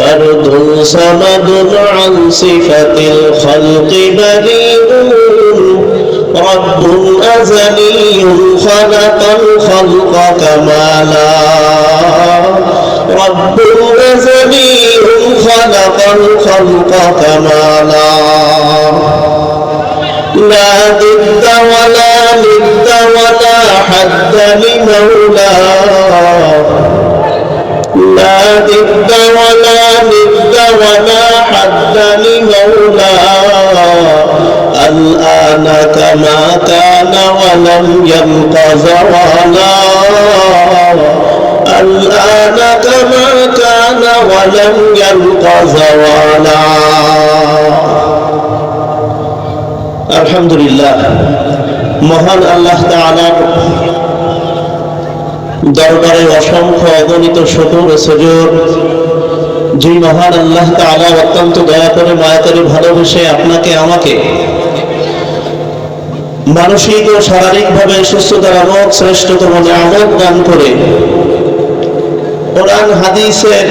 فرد صمد عن صفة الخلق بريء رب أزلي خلق الخلق كمالا رب أزلي خلق الخلق كمالا لا ضد ولا ند ولا حد لمولاه لا ضد ولا ند ولا حد لمولاه الآن كما كان ولم يبق زوالا الآن كما كان ولم يبق زوالا الحمد لله মহান আল্লাহ তাআলার দরবারে অসংখ্য অগণিত শকুর সজোর। যে মহান আল্লাহ তালা অত্যন্ত দয়া করে, মায়া করে ভালোবেসে আপনাকে, আমাকে মানসিক ও শারীরিকভাবে সুস্থতার আমক শ্রেষ্ঠতম আমক দান করে কোরআন হাদিসের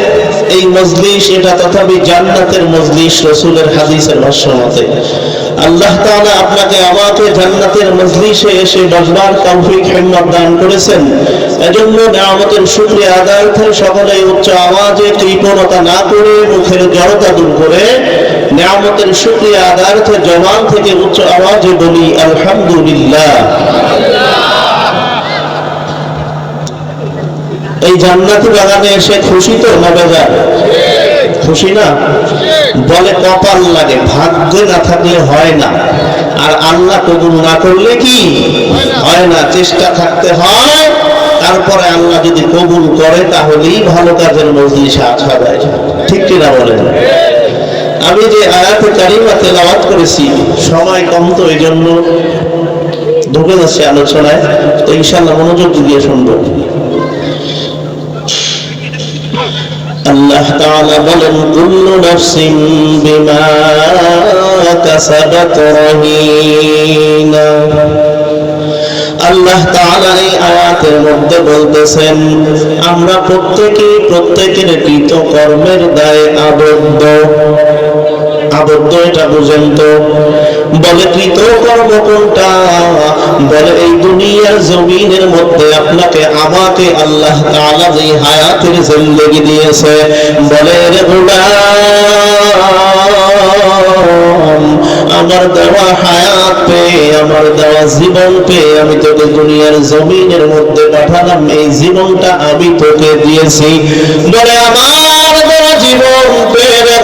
এই মজলিস, এটা তথাপি জান্নাতের মজলিস, রসুলের হাদিসের ভাষ্য মতে আল্লাহ তাআলা আপনাকে আমাকে জান্নাতের মজলিসে এসে বসবার তৌফিক, হিম্মত দান করেছেন। এজন্য নিয়ামতের শুকরিয়া আদায়ার্থে সকলে উচ্চ আওয়াজে কৃপণতা না করে মুখের জড়তা দূর করে নিয়ামতের শুকরিয়া আদায়ার্থে জবান থেকে উচ্চ আওয়াজে বলি, আলহামদুলিল্লাহ। এই জান্নাতি বাগানে এসে খুশি তো না বেজার? খুশি না? বলে কপাল লাগে, ভাগ্যে না থাকলে হয় না। আর আল্লাহ কবুল না করলে কি? হয় না, চেষ্টা থাকতে হয়। তারপরে আল্লাহ যদি কবুল করে, তাহলেই ভালো কাজের মজলিসে আসা যায় ঠিক কিনা বলেন? আমি যে আয়াতে কারিমা তেলাওয়াত করেছি, সময় কম তো এই জন্য ঢুকে যাচ্ছে আলোচনায়, তো ইনশাল্লাহ মনোযোগ দিয়ে শুনব। আল্লাহ তাআলা বলেন কুল্লু নাফসিন বিমা কাসাবাত রহিনা আল্লাহ তাআলা এই আয়াতের মধ্যে বলতেছেন, আমরা প্রত্যেকেই প্রত্যেকের কৃত কর্মের দায়ে আবদ্ধ। আবদ্ধ এটা বুঝেন তো? বলে কৃত কর্ম কোনটা? বলে, এই দুনিয়ার জমিনের মধ্যে আপনাকে আমাকে আল্লাহ তাআলা যে হায়াতের জিন্দেগি দিয়েছে। বলে রে গোলাম আমার দেওয়া হায়াত পেয়ে, আমার দেওয়া জীবন পেয়ে আমি তোকে দুনিয়ার জমিনের মধ্যে পাঠালাম। এই জীবনটা আমি তোকে দিয়েছি। বলে, আমার দেওয়া জীবন পেয়ে রে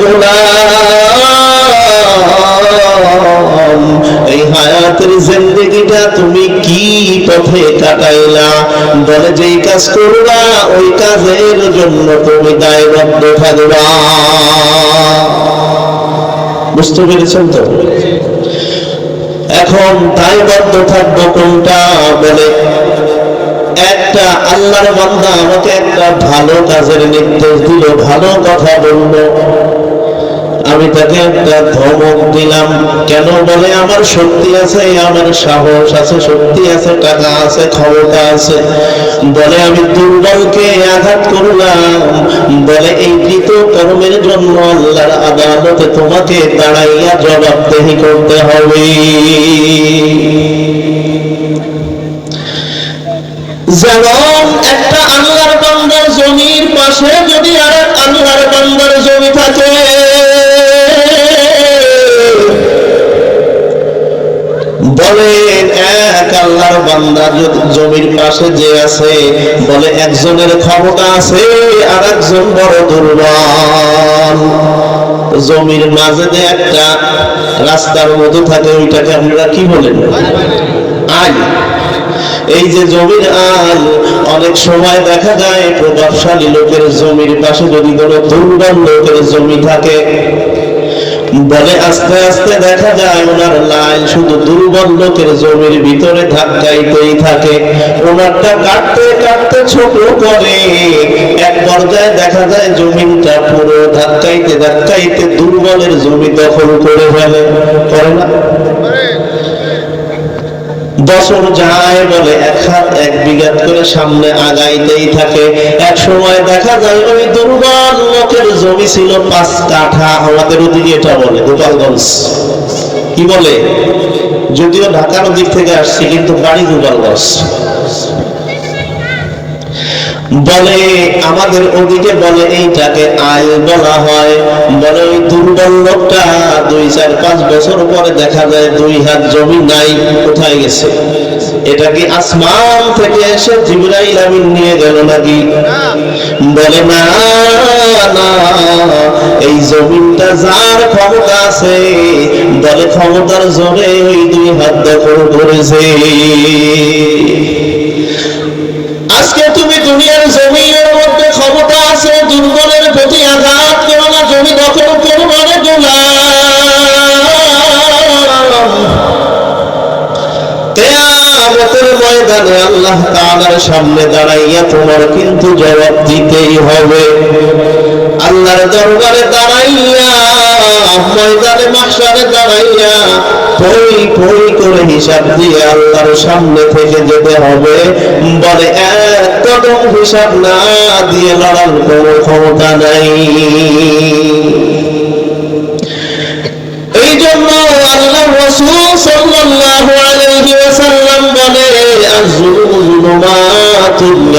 এই হায়াতের জিন্দগিটা তুমি কি পথে কাটাইলা? বলে, যেই কাজ করবা, ওই কাজের জন্য তুমি দায়বদ্ধ থাকবা। বুঝতে পেরেছেন তো? এখন দায়বদ্ধ থাকব কোনটা বলে, একটা আল্লাহর বান্দা আমাকে একটা ভালো কাজের নির্দেশ দিল, ভালো কথা বলল। আমি তাকে একটা ধমক দিলাম। কেন বলে? আমার শক্তি আছে, আমার সাহস আছে, শক্তি আছে, টাকা আছে, ক্ষমতা আছে। বলে, আমি দুর্বলকে আঘাত করলাম। বলে, এই কৃত কর্মের জন্য আল্লাহর আদালতে তোমাকে দাঁড়াইয়া জবাবদেহি করতে হবে। যেমন একটা আল্লাহর বান্দার জমির পাশে যদি আর আল্লাহর বান্দার জমি থাকে আল্লাহর বান্দার জমির পাশে যে আছে, বলে একজনের ক্ষমতা আছে আর একজন বড় দুর্বল। জমির মাঝে যে একটা রাস্তার মতো থাকে, ওইটাকে আমরা কি বলেন আই। এই যে জমির আল অনেক সময় দেখা যায় প্রভাবশালী লোকের জমির পাশে যদি কোনো দুর্বল লোকের জমি থাকে বলে আস্তে আস্তে দেখা যায় ওনার লাইন শুধু দুর্বল লোকের জমির ভিতরে ধাক্কাইতেই থাকে। ওনারটা কাটতে কাটতে ছোট করে এক পর্যায়ে দেখা যায় জমিনটা পুরো ধাক্কাইতে ধাক্কাইতে দুর্বলের জমি দখল করে ফেলে। করে না? বছর যায় বলে এক হাত এক বিঘাত করে সামনে আগাইতেই থাকে। এক সময় দেখা যায় ওই দুর্বল জমি ছিল পাঁচ কাঠা, আমাদের ওদিকে এটা বলে, গোপালগঞ্জ। কি বলে? যদিও ঢাকার দিক থেকে আসছি, কিন্তু বাড়ি গোপালগঞ্জ। বলে, আমাদের ওদিকে বলে, এইটাকে আয় বলা হয়। বলে, ওই দুর্বল লোকটা দুই চার পাঁচ বছর পরে দেখা যায় দুই হাত জমি নাই, কোথায় গেছে? এটা কি আসমান থেকে এসে জিবরাইল আমিন নিয়ে গেল নাকি? বলে, না এই জমিনটা যার ক্ষমতা আছে, বলে ক্ষমতার জোরে ওই দুই হাত দখল করেছে। ময়দানে আল্লাহ তাআলার সামনে দাঁড়াইয়া তোমার কিন্তু জবাব দিতেই হবে। আল্লাহর দরবারে দাঁড়াইয়া, ময়দানে, মাহশারে দাঁড়াইয়া পই পই করে হিসাব দিয়ে আল্লাহর সামনে থেকে যেতে হবে। বলে, এক কদম হিসাব না দিয়ে লড়ার কোনো ক্ষমতা নাই।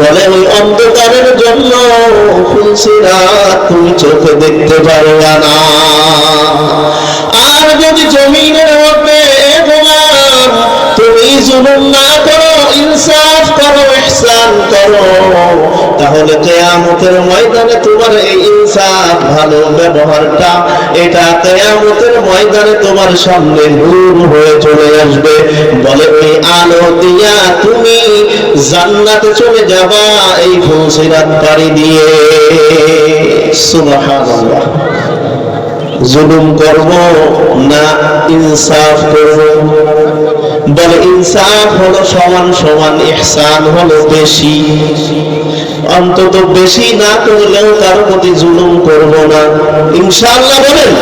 বলে, ওই অন্ধকারের জন্য ফুলসিরা তুমি চোখে দেখতে পারবে না। আর যদি জমিনের মধ্যে তুমি জুলুম না করো, ইনসাফ করো ইহসান করো। তাহলে কেয়ামতের ময়দানে তোমার এই ইনসাফ ভালো ব্যবহারটা, এটা কেয়ামতের ময়দানে তোমার সামনে নূর হয়ে চলে আসবে। বলে ওই আলো দিয়া তুমি জান্নাতে চলে যাবা, এই ফুলসিরাত পাড়ি দিয়ে। সুবহানাল্লাহ। জুলুম করব না, ইনসাফ করব? বলে ইনসাফ হলো সমান সমান, ইহসান হলো বেশি। অন্তত বেশি না করলেও কারও প্রতি জুলুম করব না। ইনশাআল্লাহ বলেন।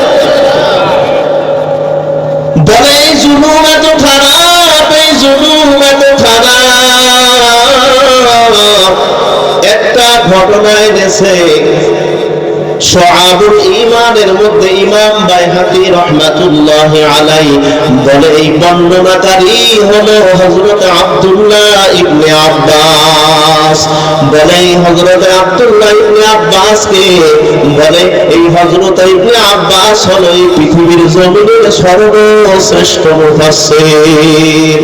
বলে, এই জুলুম এত খারাপ, এই জুলুম এত খারাপ। একটা ঘটনা এনেছে সোহাবুল ইমানের মধ্যে ইমাম রহমাতুল্লাহ আলাই বলে, এই বর্ণনাকারী হলো হযরত আব্দুল্লাহ ইবনে আব্বাস। বলে, এই হযরত আব্দুল্লাহ ইবনে আব্বাস কে বলে, এই হযরত ইবনে আব্বাস হলো এই পৃথিবীর জমিনের সর্বশ্রেষ্ঠ মুফাসসির।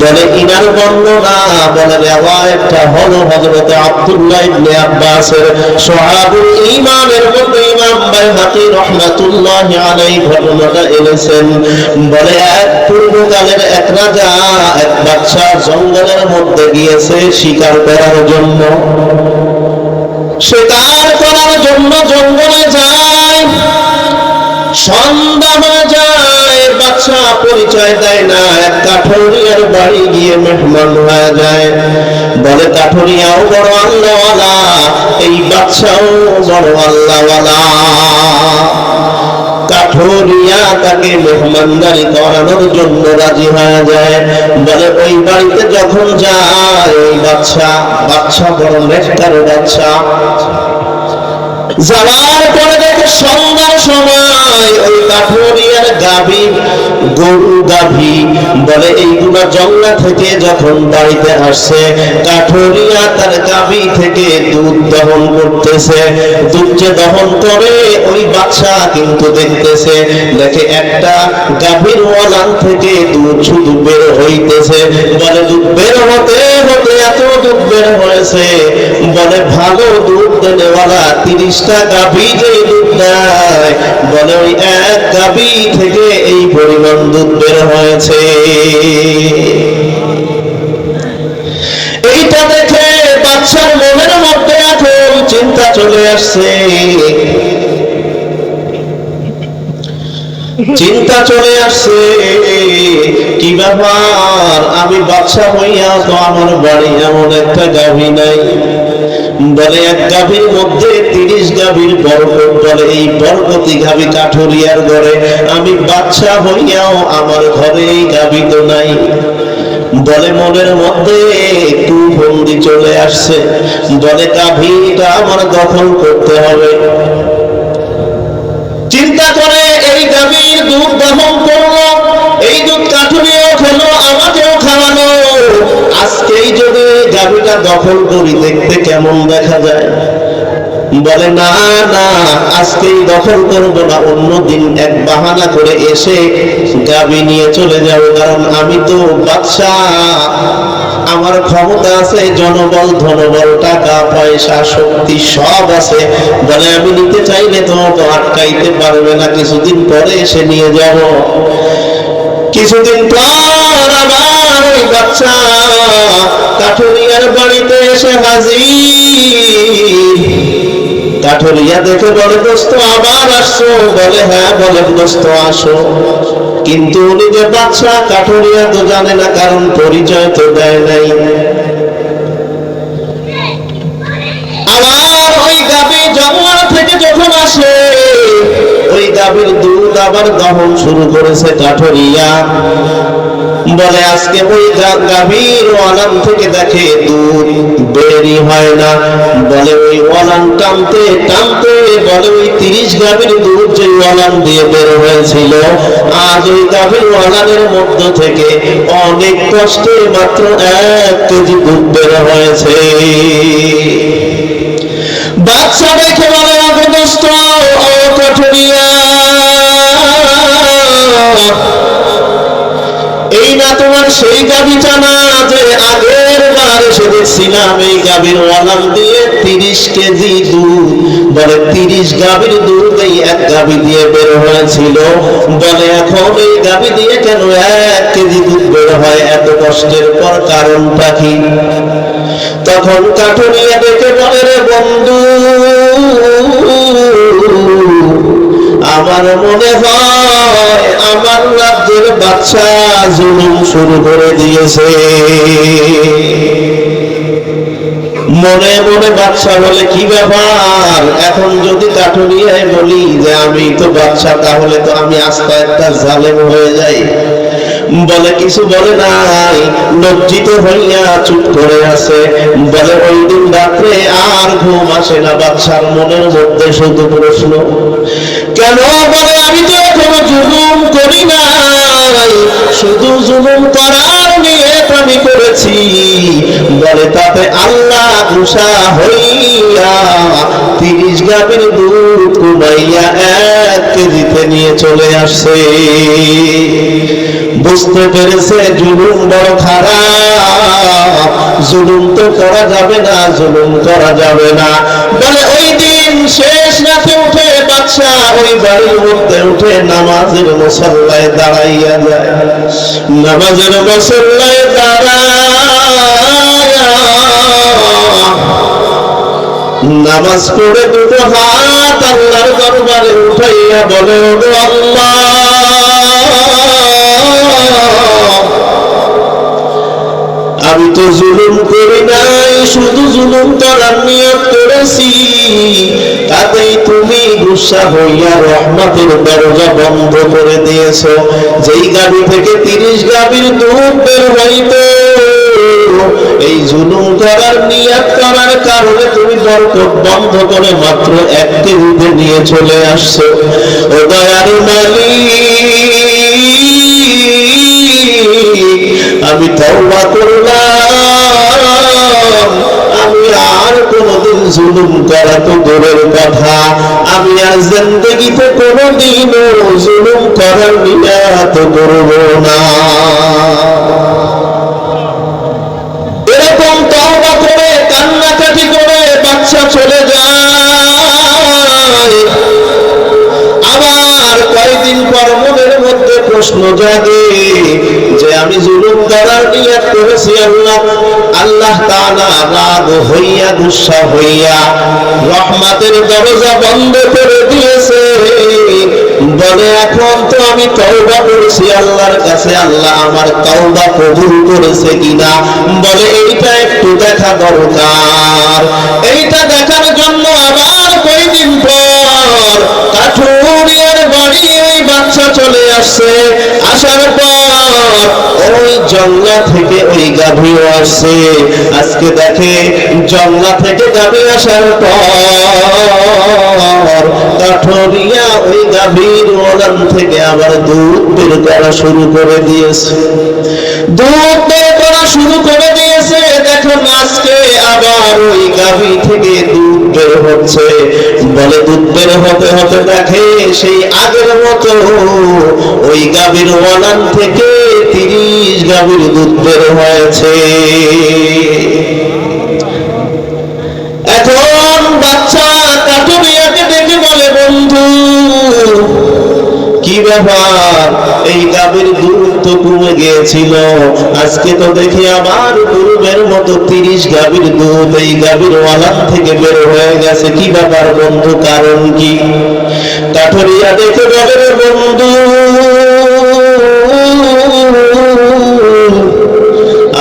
বলে, ইনার বর্ণনা বলে রিওয়ায়াতটা হলো হযরত আব্দুল্লাহ ইবনে আব্বাসের ইমানের মধ্যে ইমাম বাইহাকি রহমাতুল্লাহ আলাই ঘটনাটা এনেছেন বলে, এক পূর্বকালের এক রাজা এক বাচ্চা জঙ্গলের মধ্যে গিয়েছে শিকার করার জন্য। শিকার করার জন্য জঙ্গলে যায়, সন্ধ্যা যায় বাচ্চা পরিচয় দেয় না। এক কাঠরিয়ার বাড়ি গিয়ে মেহমান হয়ে যায়। বলে, কাঠরিয়াও বড় আল্লাহওয়ালা এই বাচ্চাও বড় আল্লাহওয়ালা। রাজি যায়। ওই বাড়িতে যখন যায়, ওই বাচ্চা বাচ্চা বড় নেকটার বাচ্চা যাওয়ার পরে দেখে সন্ধ্যার সময় ওই গরু বলে থেকে যখন বাড়িতে আসছে, কাঠুরিয়া তার গাভী থেকে দুধ দহন করতেছে। দুধ দহন করে, ওই বাচ্চা কিন্তু দেখতেছে, দেখে একটা গাভীর ওয়ালান থেকে দুধ শুধু বের হইতেছে। বলে, দুধ বের হতে বের বলে ভালো দুধ দেনেওয়ালা তিরিশটা গাভি যে দুধ দেয়, বলে ওই এক গাভী থেকে এই পরিমাণ দুধ বের হয়েছে। এইটা দেখে বাচ্চার মনের মধ্যে এখন চিন্তা চলে আসছে। চিন্তা চলে আসছে, কি ব্যাপার? আমি বাচ্চা হইয়া তো আমার বাড়ি এমন একটা গাভী নাই। বলে, এক গাভীর মধ্যে তিরিশ গাভীর বরকত বলে, এই বরকতি গাভী কাঠুরিয়ার ঘরে। আমি বাচ্চা হইয়াও আমার ঘরে এই গাভী তো নাই। বলে, মনের মধ্যে একটু বন্দি চলে আসছে। বলে, গাভীটা আমার দখল করতে হবে। চিন্তা করে এই গাভীর দুধ দহন করল, এই দুধ কাঠুরিয়াও খেলো, আমাকেও খাওয়ানো আজকেই যদি গাভীটা দখল করি দেখতে কেমন দেখা যায়। বলে, না না, আজকেই দখল করব না, অন্যদিন এক বাহানা করে এসে গাবি নিয়ে চলে যাব, কারণ আমি তো বাদশা আমার ক্ষমতা আছে, জনবল, ধনবল, টাকা, পয়সা, শক্তি, সব আছে। বলে, আমি নিতে চাইলে তোমাকে আটকাইতে পারবে না, কিছুদিন পরে এসে নিয়ে যাব। কিছুদিন পর আবার ওই বাচ্চা কাঠুরিয়ার বাড়িতে এসে হাজির। কাঠুরিয়া দেখে বলে, দোস্ত, আবার আসছো বলে হ্যাঁ বলে, দোস্ত, আসো। কিন্তু উনি যে বাচ্চা কাঠুরিয়া তো জানে না, কারণ পরিচয় তো দেয় নাই। আবার ওই গাভী জঙ্গল থেকে যখন আসে, ওই গাভীর দুধ আবার দহন শুরু করেছে কাঠুরিয়া। বলে, আজকে ওই গাভীর ওয়ালান থেকে দেখে দুধ বেরি হয় না। বলে, ওই ওয়ালান টানতে টানতে, বলে, ওই তিরিশ গাভীর দুধ যে ওয়ালান দিয়ে বের হয়েছিল, আজ ওই গাভীর ওয়ালানের মধ্য থেকে অনেক কষ্টে মাত্র এক কেজি দুধ বের হয়েছে। বাচ্চা দেখে বলে অগদস্ত তোমার সেই গাবিটা না যে আগের বার এই গাভীর ওয়ালাম দিয়ে তিরিশ কেজি দুধ। বলে তিরিশ গাভীর দুধ এই এক গাভী দিয়ে বের হয়েছিল। বলে এখন এই গাভী দিয়ে কেন এক কেজি দুধ বের হয়? এত কষ্টের পর কারণটা কি? তখন কাঠুরিয়া দেখে বলে, রে বন্ধু, আমার মনে হয় আমার রাজ্যের বাচ্চা জুলুম শুরু করে দিয়েছে। মনে মনে বাচ্চা বলে, কি ব্যাপার? এখন যদি কাঠুরিয়ায় বলি যে আমি তো বাচ্চা তাহলে তো আমি আস্তে একটা জালেম হয়ে যাই। বলে, কিছু বলে নাই। লজ্জিত হইয়া চুপ করে আছে। বলে, ওই দিন রাত্রে আর ঘুম আসে না বাচ্চার মনের মধ্যে শুধু প্রশ্ন। কেন বলে, আমি তো এখনও জুলুম করি নাই শুধু জুলুম করার নিয়ে আমি করেছি। বলে তাতে আল্লাহ গুসা হইয়া তিরিশ গাভীর দুধ কুমাইয়া এক কেজিতে নিয়ে চলে আসছে। বুঝতে পেরেছে জুলুম বড় খারাপ। জুলুম তো করা যাবে না, জুলুম করা যাবে না। বলে শেষ রাতে উঠে বাচ্চা ওই বাড়ির মধ্যে উঠে নামাজের মুসল্লায় দাঁড়াইয়া যায়। নামাজের মুসল্লায় দাঁড়ায় নামাজ পড়ে দুটো হাত আল্লাহর দরবারে উঠাইয়া বলে আল্লাহ, আমি তো জুলুম করি নাই, শুধু জুলুম করার নিয়ত করেছি। তাতেই তুমি গুসা হইয়া রহমতের দরজা বন্ধ করে দিয়েছ। যেই গাড়ি থেকে তিরিশ গাভীর দুধ বের হইত, এই জুলুম করার নিয়াত করার কারণে তুমি বরকত বন্ধ করে মাত্র একটি কেজিতে নিয়ে চলে আসছো। ও জিন্দগিতে কোনোদিনও জুলুম করার নিয়াত করব না। এরকম তওবা করে, কান্নাকাটি করে বাচ্চা চলে যায়। আবার কয়েকদিন পর মনের মধ্যে প্রশ্ন জাগে যে আমি জুলুম করার নিয়ত করেছি আল্লাহ। আল্লাহ তাআলা রাগ হইয়া, গুসা হইয়া রহমাতের দরজা বন্ধ করে দিয়েছে। বলে, এখন তো আমি তওবা করেছি, আল্লাহর কাছে আল্লাহ আমার তওবা কবুল করেছে কিনা? বলে, এইটা একটু দেখা দরকার। এইটা দেখার জন্য আবার কয়েকদিন পর চলে আসছে আসার পর ওই জঙ্গলা থেকে ওই গাভীও আসছে আজকে দেখে জঙ্গলা থেকে গাভী আসার পর কাঠুরিয়া ওই গাভীর ওলান থেকে আবার দুধ বের করা শুরু করে দিয়েছে। দুধ বের করা শুরু করে দিয়েছে, দেখুন আজকে আবার ওই গাভী থেকে দুধ বের হচ্ছে। বলে দুধ বের হতে হতে দেখে সেই আগের মতো ওই গাভীর ওয়ালান থেকে তিরিশ গাভীর দুধ বের হয়েছে। এখন বাচ্চা বলে, বন্ধু, কি ব্যাপার? এই গাভীর দুধ তো কমে গিয়েছিল। আজকে তো দেখি আবার পূর্বের মতো তিরিশ গাভীর দুধ, এই গাভীর ওয়ালান থেকে বের হয়ে গেছে। কি ব্যাপার বন্ধু, কারণ কি? কাঠরিয়া দেখে বলে রে বন্ধু,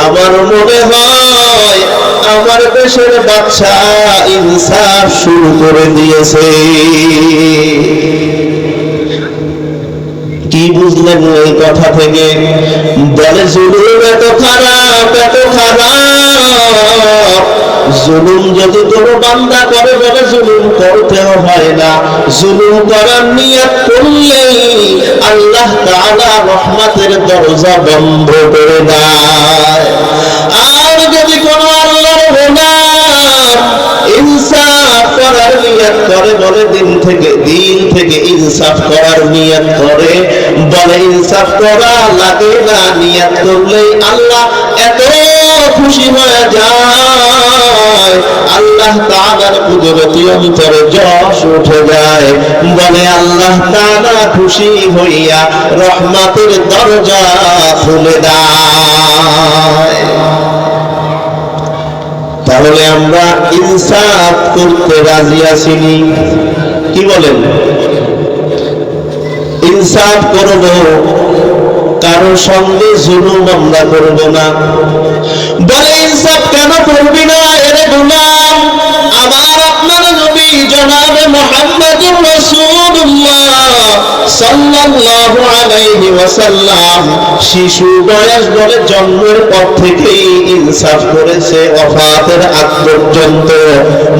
আমার মনে হয় আমার দেশের বাচ্চা ইনসাফ শুরু করে দিয়েছে। বুঝলেন এই কথা থেকে। বলে, জুলুম এত খারাপ এত খারাপ। জুলুম যদি কোনো বান্দা করে, বলে, জুলুম করতেও হয় না। জুলুম করার নিয়ত করলেই আল্লাহ তাআলা রহমতের দরজা বন্ধ করে দেয়। আর যদি কোনো আল্লাহর গোলাম ইনসাফ করার নিয়ত করে বলে দিন থেকে দিন থেকে ইনসাফ করার করে। বলে ইনসাফ করা লাগে না করলেই আল্লাহ এত খুশি হয়ে যায়। আল্লাহ অন্তরে যশ উঠে যায়। বলে আল্লাহ তাআলা খুশি হইয়া রহমতের দরজা খুলে দেয়। তাহলে আমরা ইনসাফ করতে রাজি আসিনি কি বলেন? ইনসাফ করব, কারোর সঙ্গে জুলুম আমরা করব না। বলে ইনসাফ কেন করবি না? এরে গুলাম, আমার সাল্লাল্লাহু আলাইহি ওয়াসাল্লাম শিশু বয়স বলে জন্মের পর থেকেই ইনসাফ করেছে ওফাতের আগ পর্যন্ত।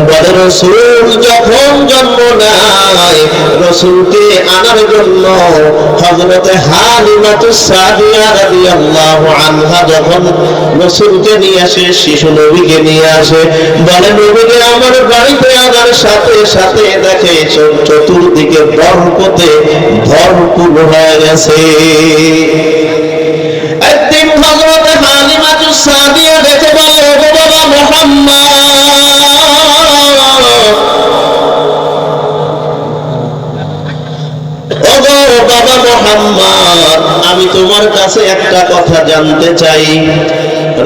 বলে রসুল, যখন জন্ম নেয় রসুলকে আনার জন্য হযরতে হালিমাতুস সাদিয়া রাদিয়াল্লাহু আনহা যখন রসুলকে নিয়ে আসে, শিশু নবীকে নিয়ে আসে, বলে, নবীকে আমার বাড়িতে আনার সাথে সাথে দেখে চতুর্দিকে বরকতে গেছে। একদিন হালিমাতুস সাদিয়া দেখে বাবা মুহাম্মদ। বাবা মোহাম্মদ, আমি তোমার কাছে একটা কথা জানতে চাই।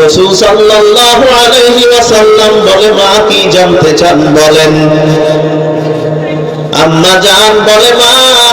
রসুল সাল্লাল্লাহু আলাইহি বলে, মা কি জানতে চান বলেন? আম্মা জান বলে, মা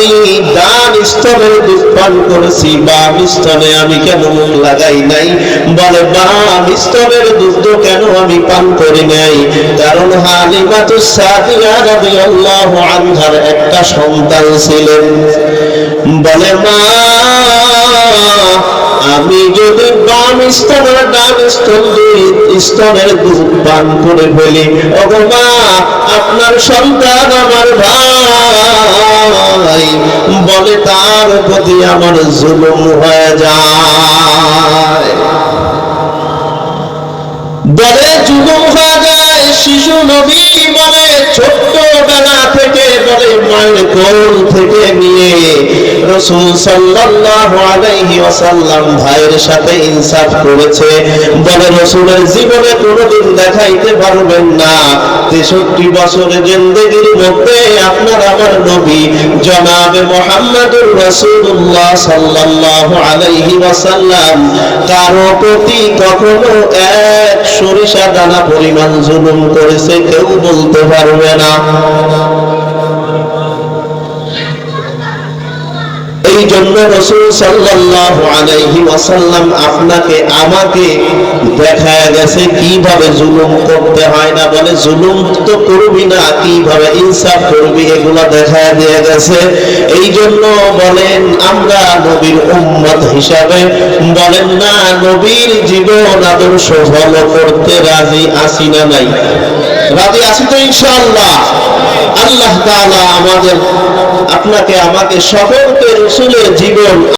আমি ডান স্তনের দুধ পান করেছি বাম স্তনে আমি কেন মুখ লাগাই নাই? বলে বাম স্তনের দুধ কেন আমি পান করি নাই? কারণ হালিমাতু সাদিয়া রাদিয়াল্লাহু একটা সন্তান ছিলেন। বলে, মা আমি যদি বাম স্তনের ডান স্তন স্তনের দুধ পান করে ফেলি মা আপনার সন্তান আমার ভাই বলে তার প্রতি আমার জুলুম হয়ে যায়। বলে যুবক হয়ে যায়, শিশু নবী বলে, ছোট্ট আপনার আমার নবী জনাবে মোহাম্মদুর রাসূলুল্লাহ সাল্লাল্লাহু আলাইহি ওয়াসাল্লাম, কারও প্রতি কখনো এক সরিষা দানা পরিমাণ জুলুম করেছে, কেউ বলতে পারবে না। এই জন্য রসুল সাল্লাল্লাহু আলাইহি ওয়াসাল্লাম আপনাকে, আমাকে দেখায় গেছে কীভাবে জুলুম করতে হয় না বলে, জুলুম তো করবি না, কীভাবে ইনসাফ করবি এগুলো দেখায় দিয়ে গেছে। এই জন্য বলেন, আমরা নবীর উম্মত হিসাবে বলেন, না, নবীর জীবন আদর্শ ফলো করতে রাজি আসি না নাই। রাজি আছি তো ইনশাআল্লাহ। আল্লাহ তাআলা আমাদের আপনাকে আমাকে সকলকে রসুলের জীবন